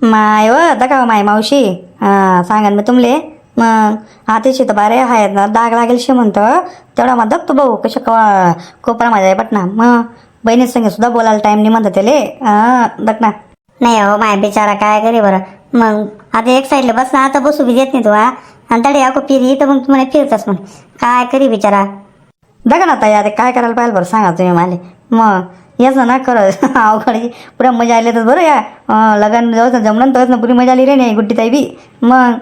माय व का हो माय मावशी? हां सांगा मी तुमले. मग आतिशी तर बारे आहेत ना दाग लागेल शे म्हणतं. तेवढा मग दगतो भाऊ कशा क कोपरा माझ्या आहे पटना मग बहिणी संगे सुद्धा बोलायला टाईम नाही म्हणतं त्याले. हां ना नाही हो माय बिचारा काय करे बरं. मग आता एक साईडला बस ना आता बसू बी देत नाही तू हा. आणि तडे अको फिरी तर मग तुम्हाला फिरतच मग. काय करी बिचारा? बघा ना ताई आता काय करायला पाहिजे बरं सांगा तुम्ही मला. मग याच ना खरं अवघड आहे. मजा आली तर बरं या. अं, लगन जवळ जमलं तरच ना पुरी मजा आली रे नाही गुड्डी ताई बी. मग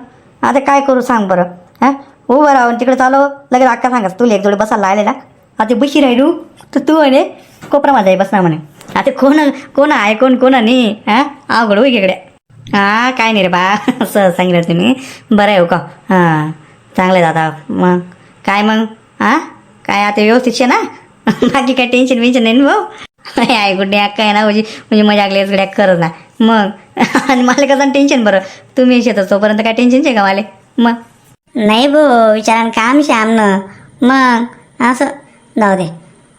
आता काय करू सांग बरं हां? उभं राहून तिकडे चालो. लगेच अक्का सांगास तुला एक जोडी बसायला आलेला आता बशी राहिलू. तर तू म्हणे कोपरा माझा बसणार म्हणे. आता कोण कोण आहे कोण कोण नाही हां? अवघड होई इकडे हां काय नाही रे बा. असं सांगितलं तुम्ही बरं आहे हो का? हां चांगलं आहे दादा. मग काय मग? हां? काय आता व्यवस्थित शे ना? बाकी काय टेन्शन विन्शन नाही ना भाऊ? आहे गुड्डे अक्का आहे ना म्हणजे म्हणजे मजा लागली गड्या करत ना मग आणि मला कसं टेन्शन बरं? तुम्ही शेतात तोपर्यंत काय टेन्शन आहे का मला? मग? नाही भो विचारान काम श्यामनं. मग असं जाऊ दे.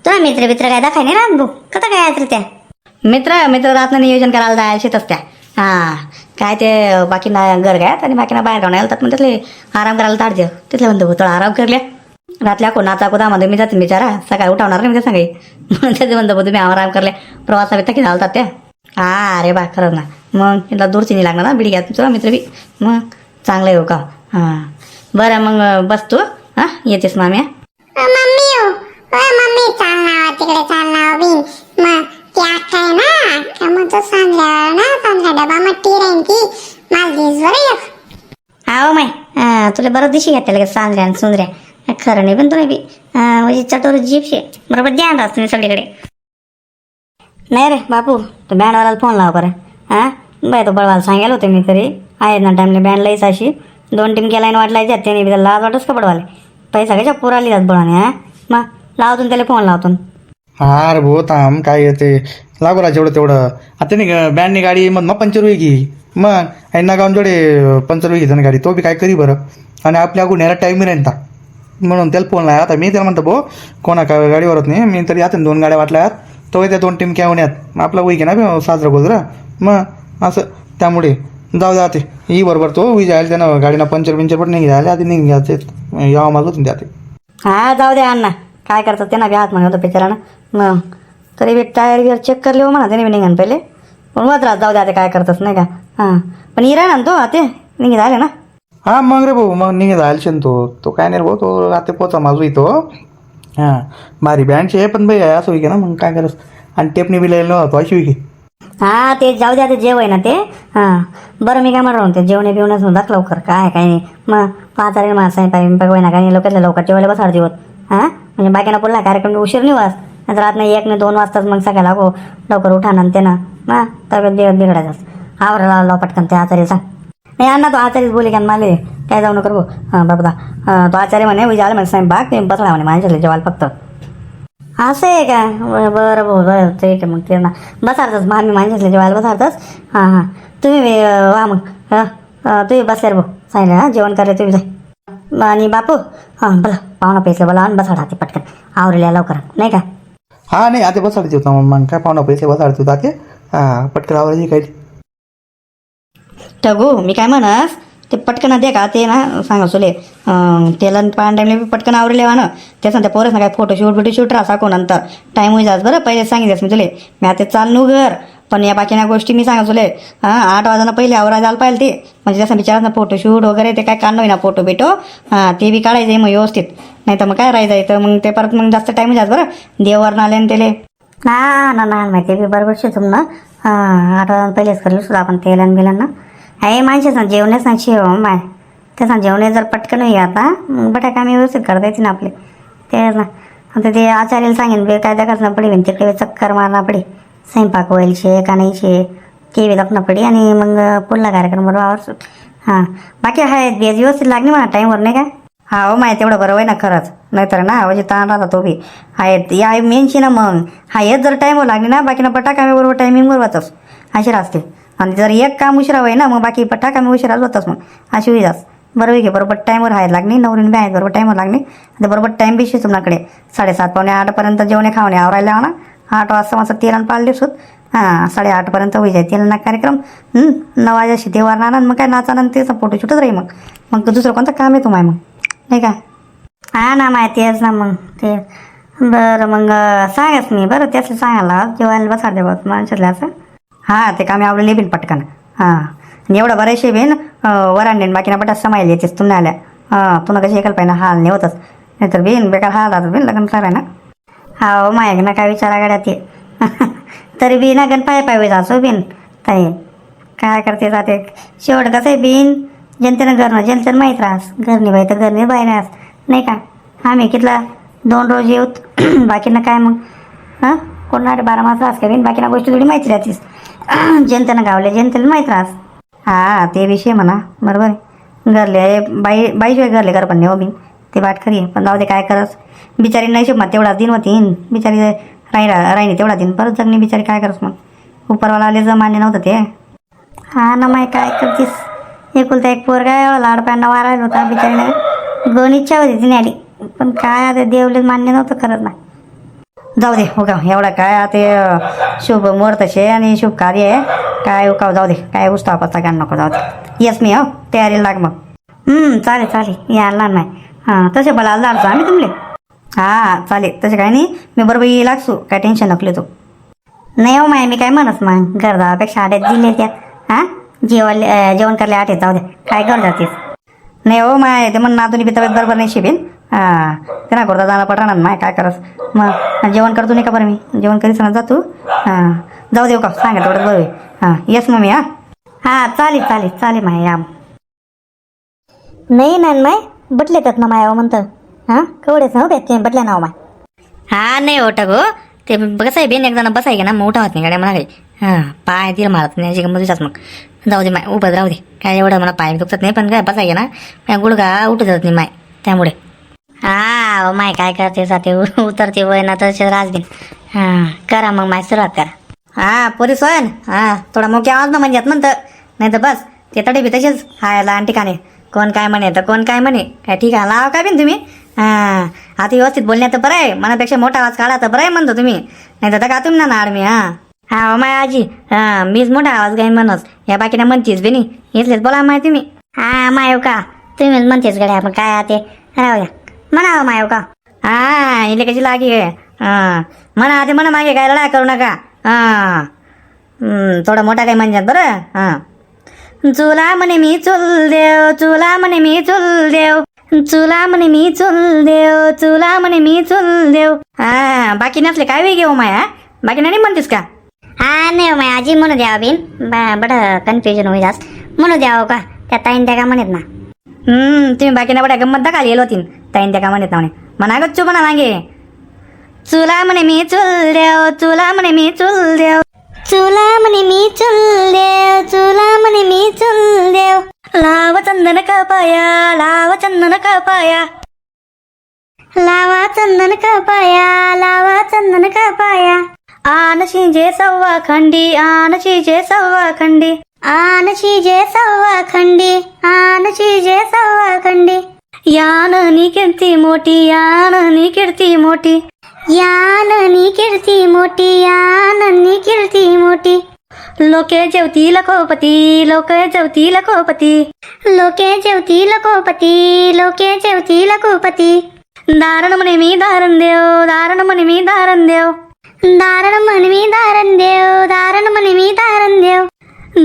तुला मित्र मित्र काय दाखाय नाही ना भाऊ? कथा काय यात्र त्या? मित्र मित्र रात्र नियोजन करायला जायला शेतच त्या. हां काय ते बाकी ना घर गायत आणि बाकी ना बाहेर गावून येतात मग आराम करायला ताडते तिथले म्हणतो थोडा आराम करल्या रातल्या कोणाचा कोणामध्ये मी जाते बिचारा सकाळी उठावणार नाही मी त्या सांगाई त्याचे म्हणतो तुम्ही आराम करल्या प्रवासा थकी घालतात त्या. हा अरे बा खरंच ना. मग याला दूरची नाही लागणार ना बिडी घ्या तुझा मित्र बी. मग चांगलं आहे हो का? हां. बरं मग बस तू हां येतेस मामी मम्मी हो. मम्मी चाल तिकडे चालणार बिन. मग ती आहे ना अक्का मग तो सांगल्यावर ना सांगल्या डबा मट्टी राहीन ती मला एक माय तुला बरं दिशी घेतलं का सांजऱ्या आणि सुंदऱ्या? खरं नाही पण तुम्ही बी. हा, म्हणजे चटोर जीपशे बरोबर ध्यान राहत तुम्ही सगळीकडे. नाही रे बापू तो बँडवाल्याला फोन लावा बरं. हां बाय तो बळवाला सांगेल होते मी तरी. आहेत ना टाईमला बँड लईच अशी. दोन टीम केला वाटला जात त्याने बी त्याला लाज वाटच का बडवाले? पैसा कशा पुरा लिहितात बळाने हां मग लावतून त्याला फोन लावतून हा रे भाऊ थांब काय येते? लागू राहा जेवढं तेवढं. आता नाही बँडनी गाडी मग मग पंचर होई की मग यांना गावून जोडे पंचर होई घेतो ना गाडी. तो बी काय करी बरं. आणि आपल्या अगून यायला टाईम राहीन ता. म्हणून त्याला फोन लावा आता मी त्याला म्हणतो भाऊ कोणा का गाडीवर होत नाही. मी तरी आता दोन गाड्या वाटल्यात तो त्या दोन टीम केवून यात. आपला वही घे ना साजरा गोजरा मग असं त्यामुळे. जाऊ द्या ते ही बरोबर तो उई जायला त्यानं गाडीनं पंचर पिंचर पण नाही घ्यायला. आधी नाही घ्यायचे यावं मागून द्या ते हां जाऊ द्या अण्णा. काय करतात? ते ना बी हात म्हणत बिचारानं मग तरी बी टायर गियर चेक करले हो म्हणा बी निघान पहिले. पण मग राहत जाऊ द्या ते काय करतात नाही का? हां. पण इरा ना तो ते निघी झाले ना? हा मग रे भाऊ मग निघे जायला शेन तो. तो काय नाही रे भाऊ तो रात्री पोचा माझू इथो हां. भारी बँडचे आहे पण भाई असं होई ना? मग काय करस आणि टेपनी बी लिहिलं होतो अशी होई हां ते जाऊ द्या ते जेव आहे ना ते. हां. बरं मी काय म्हणतो ते जेवणे बिवण्यास दाख लवकर. काय काय नाही. मग पाच अरे माझा स्वयंपाक होईना. काय नाही लवकरात लवकर जेवायला बसाड दिवत हां? म्हणजे बाकीना पुढला कार्यक्रम उशीर नाही वाज रात नाही एक नाही दोन वाजताच मग सकाळला लागो. लवकर उठा ना ते ना. मग तब्येत बिघड बिघडायचं आवरायला लाव पटकन ते आचार्य सांग. नाही अण्णा तो आचार्यच बोले का माले. काय जाऊ नको भाऊ. हां बाबा तो आचार्य म्हणे उजा आला म्हणे स्वयंपाक ते बसला म्हणे माझ्या जेवायला फक्त. असं आहे का? बरं बरं भाऊ बरं ठीक आहे मग ते ना. बसारतच मग आम्ही माझ्या जेवायला बसारतच हां हां. तुम्ही वा मग. तुम्ही बसले तुम्ही भाऊ. सांगितलं हां जेवण करायला तुम्ही जाय आणि बापू हां बोला. पाहुणा पैसे बोला आणि बसा ते पटकन. आवरेला लवकर. नाही का? हा नाही आता बसाडते होता. मग काय पाहुणा पैसे बसाडते होता ते हां पटकन आवरायची काही. ठगू मी काय म्हणस ते पटकन दे का? ते ना सांगा सुले. त्याला पाहण टाईमला बी पटकन आवरेले ना. त्याचं त्या पोरस ना काय फोटोशूट बिटोशूट राहा साको नंतर. टाईम होई जास बरं पहिले सांगितलं मी तुले. मी आता चालू घर. पण या बाकीच्या गोष्टी मी सांगा आहे हां आठ वाजाना पहिले आवरा जायला पाहिजे ते म्हणजे जसं विचारायचं ना फोटोशूट वगैरे ते काय काढणं ना फोटो बिटो. हां ते बी काढायचं मग व्यवस्थित. नाही तर मग काय राहायचं इथं? मग ते परत मग जास्त टाईम जात बरं. देवर आले ना त्याला. ना ना ना माहिती बी बरोबर शे तुम ना. हां आठ वाजता पहिलेच करलो सुद्धा आपण तेला बिलन ना. हे माणसेच ना जेवणच ना हो माय. तेच ना जेवणे जर पटकन होई आता मग बटा कामे व्यवस्थित करता येते ना आपले. तेच ना. आता ते आचार्याला सांगेन बे काय दाखच ना पडे तिकडे चक्कर मारणं पडे. स्वयंपाक होईल शे का नाही शे? के बी पडी आणि मग पुढला कार्यक्रम बरोबर आवडतो हां. बाकी आहे बेज व्यवस्थित लागली म्हणा टाईमवर नाही का? हा हो माहिती तेवढं बरं आहे ना खरंच. नाहीतर ना म्हणजे ताण राहता तो बी. आहेत या मेनशी ना मग. हा येत जर टाईमवर लागली ना बाकी ना पटा बरोबर टायमिंगवर होतच अशी राहते. आणि जर एक काम उशिरा होई ना मग बाकी पटा उशिराच उशिरा होतच मग. अशी होई जास. बरोबर घे बरोबर टाईमवर राहायला लागणे नवरीन बी आहेत बरोबर टाईमवर लागणे. आणि बरोबर टाईम बी तुमच्याकडे साडेसात पावणे आठपर्यंत जेवणे खावणे आवरायला लावा ना. आठ वाजता माझं आणि पाळले सुत हां साडेआठपर्यंत होई जाईल तेल ना कार्यक्रम नऊ वाजाशी देवार ना मग काय नाचा ते फोटो फोटोशूटच राहील मग. मग दुसरं कोणतं काम आहे तुम्हाला मग? नाही का? हा ना माहिती आहेच ना मग. ते. बरं मग सांगाच मी. बरं त्याचं सांगायला जेवायला बसा दे बस माणसातले असं. हां ते कामी आवडले बिन पटकन. हां. एवढं बरेचसे बिन वरांडे बाकीना बटास समायला तेच तुम्ही आल्या. हां तुला कशी ऐकायला पाहिजे हाल नाही होतच. नाहीतर बिन बेकार हाल आता बिन लग्न करा ना हो मायक ना काय विचारा गाड्या ते. तरी बी ना गण पाय पाय जाचो हो बिन. ताई काय करते जाते? शेवट कसं आहे बिन? जनतेनं घरनं जनतेनं माहीत राहस. घरनी बाई तर घरनी बाई राहस नाही का? आम्ही कितला दोन रोज येऊत बाकीनं काय मग? हां? कोणाकडे बारा मास राहस का बिन? बाकीना गोष्टी थोडी माहिती राहतीस. जनतेनं गावले जनतेला माहीत राहस. हां ते विषय म्हणा. बरोबर घरले बाई बाईशिवाय घरले घर पण नाही हो बिन. ते वाट खरी आहे. पण जाऊ दे काय करस? बिचारी नाही शोभ तेवढा दिन होतीन बिचारी राहिला राहिली तेवढा दिन. परत जगणी बिचारी काय करस मग? उपरवाला आले जर मान्य नव्हतं ते. हा ना माय काय करतीस? एकुलता एक पोरगा आहे, लाड वारायला होता बिचारीने. दोन इच्छा होती तिने आली पण काय आता देवले मान्य नव्हतं करत ना जाऊ दे उगाव. एवढा काय ते शुभ मुहूर्त शे आणि शुभ कार्य आहे. काय उकाव जाऊ दे. काय उस्ता पत्ता काय नको जाऊ दे. येस मी हो. तयारीला लाग मग. हम्म चालेल चालेल. यायला नाही. हां तसे बोलायला जाणतो आम्ही तुमले. हां चालेल. तसे काय नाही. मी बरोबर ये लागसू काय टेन्शन नको तू नाही हो माय मी काय म्हणत मग गरजापेक्षा आड्यात दिले त्यात हा? जेवण जेवण करले आठ जाऊ दे. काय कर जातेस? नाही हो माय ते म्हणून नातून बी तब्येत बरोबर नाही शिबीन. हां ते ना करता जाणं पडणार माय काय करस? मग जेवण करतो नाही का बरं मी? जेवण करीस ना जातो हां जाऊ देऊ हो का सांगा तेवढं बरोबर हां येस मग मी हां. हा चालेल चालेल चालेल माय या. नाही ना माय बटले त्यात ना माय हो म्हणतं. हा? कवडेच हो ते बटल्या नाव माय. हा नाही हो ते कसं आहे बेन एकदा बसाय ना मोठा होत नाही गाड्या मला काही हां पाय तीर मारत नाही अशी विचारच मग. जाऊ दे माय उभं राहू दे. काय एवढं मला पाय दुखत नाही पण काय बसाय ना. माझ्या गुडघा उठत जात नाही माय त्यामुळे. हा माय काय करते जाते उतरते वय ना तसे राजबीन हा करा मग माय सुरुवात करा. हा पोरी सोयन हा थोडा मोठ्या आवाज ना म्हणजे म्हणतं. नाही तर बस ते तडे बी तसेच हायला आणि ठिकाणी. कोण काय म्हणे तर कोण काय म्हणे. काय ठीक आहे लावा काय बिन तुम्ही? हा आता व्यवस्थित बोलण्यात तर बरं आहे. मनापेक्षा मोठा आवाज काढा तर बरं आहे म्हणतो तुम्ही. नाही तर का तुम्ही ना नाड मी हा हा माय आजी. हा मीच मोठा आवाज गाईन म्हणस या बाकीना म्हणतीस बी नाही इथलेच बोला माय तुम्ही. हा मायव का तुम्ही म्हणतेस गड्या पण काय ते? राहू म्हणा म्हणावं मायव का हा इले कशी लागी हा. म्हणा आधी म्हणा मागे काय लढा करू नका. हा. थोडा मोठा काही म्हणतात बरं. हा. चुला म्हणे मी चुल देव चुला म्हणे मी चुल देव चुला म्हणे मी चुल देव चुला म्हणे मी चुल देव हा बाकी नसले काय वेग घेऊ माया? बाकी नाही म्हणतेस का? हा नाही हो माय आजी म्हणू द्यावं बिन. बडं कन्फ्युजन होई जास्त. म्हणू द्यावं का? त्या ताईन त्या का म्हणत ना. हम्म तुम्ही बाकी बड्या गंमत दाखल येलो होतीन. ताईन त्या का म्हणत ना म्हणे. म्हणा गच्चू म्हणा मागे चुला म्हणे मी चुल देव चुला म्हणे मी चुल देव चुला म्हणे मी चुल देव चुला म्हणे मी चुल देव लाव चंदन कपाया लाव चंदन कपाया. लावा चंदन का पाया लावा चंदन का पाया आन शिंजे सव्वा खंडी आन शिजे सव्वा खंडी. आन शिजे सव्वा खंडी आन शिजे सव्वा खंडी. याननी कीर्ती मोठी याननी कीर्ती मोठी. याननी कीर्ती मोठी याननी कीर्ती मोठी. లోకే జవతీల కోపతి లోకే జవతీల కోపతి లోకే జవతీల కోపతి లోకే జవతీల కోపతి దారుణమునిమి దారందేవ్ దారుణమునిమి దారందేవ్ దారుణమునిమి దారందేవ్ దారుణమునిమి దారందేవ్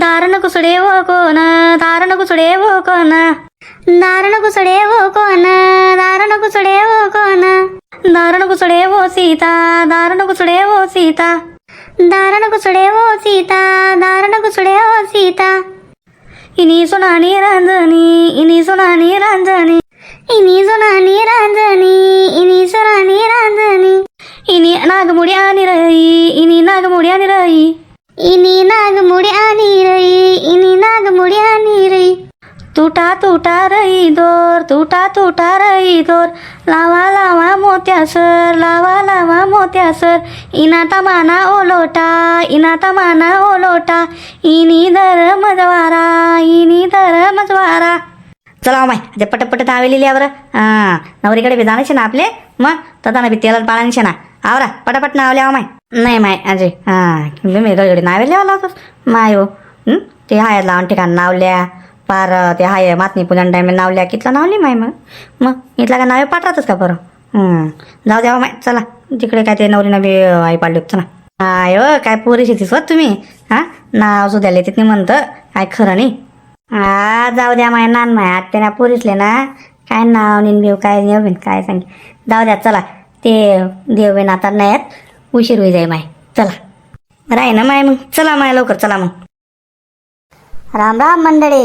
దారుణ కుసుడే ఓ కోన దారుణ కుసుడే ఓ కోన. దారుణ కుసుడే ఓ కోన దారుణ కుసుడే ఓ కోన. దారుణ కుసుడే ఓ సీత దారుణ కుసుడే ఓ సీత. वो कोण दारण कुसडे वो सीता दारण कुसडे वो सीता दारण कुसडे वो सीता दारण कुसडे वो सीता इनी सोनानी तुटा तुटा रई दोर तुटा तुटा रई दोर. लावा लावा मोत्या सर लावा लावा मोत्या सर. इनाता माना ओलोटा इना तमाना ओलोटा. इनी दर मजवारा इनी दर मजवारा. चला माय ते पटपट नावे लिहिली आवरा. हां नवरीकडे बी जाण्याचे ना आपले. मग तदाना बी तेलात पाळायचे ना आवरा पटापट नाव लिहा माय. नाही माय अजय हां तुम्ही गडगडी नावे लिहावं लागत. माय हो. ते हाय लावून ठिकाण नावल्या. पार ते हाय मातनी पूजन टाइम नावल्या कितला नावली माय मग? मग? इथला का नावे पाठवतच का बरं? जाऊ द्या माय चला. तिकडे काय ते नवरी नवी आई पाडली होती ना आय काय काय शेतीस दिसवत तुम्ही? हां? नाव सुद्धा लिहित नाही म्हणतं. काय खरं नाही. हा जाऊ द्या माय नान माय आत्याना पोरीसले ना काय नाव निंबीव काय नेवीन काय सांग जाऊ द्या चला. ते देवीन आता नाही आहेत उशीर होई जाई माय चला. राही ना माय मग. चला माय लवकर चला मग. राम राम मंडळी.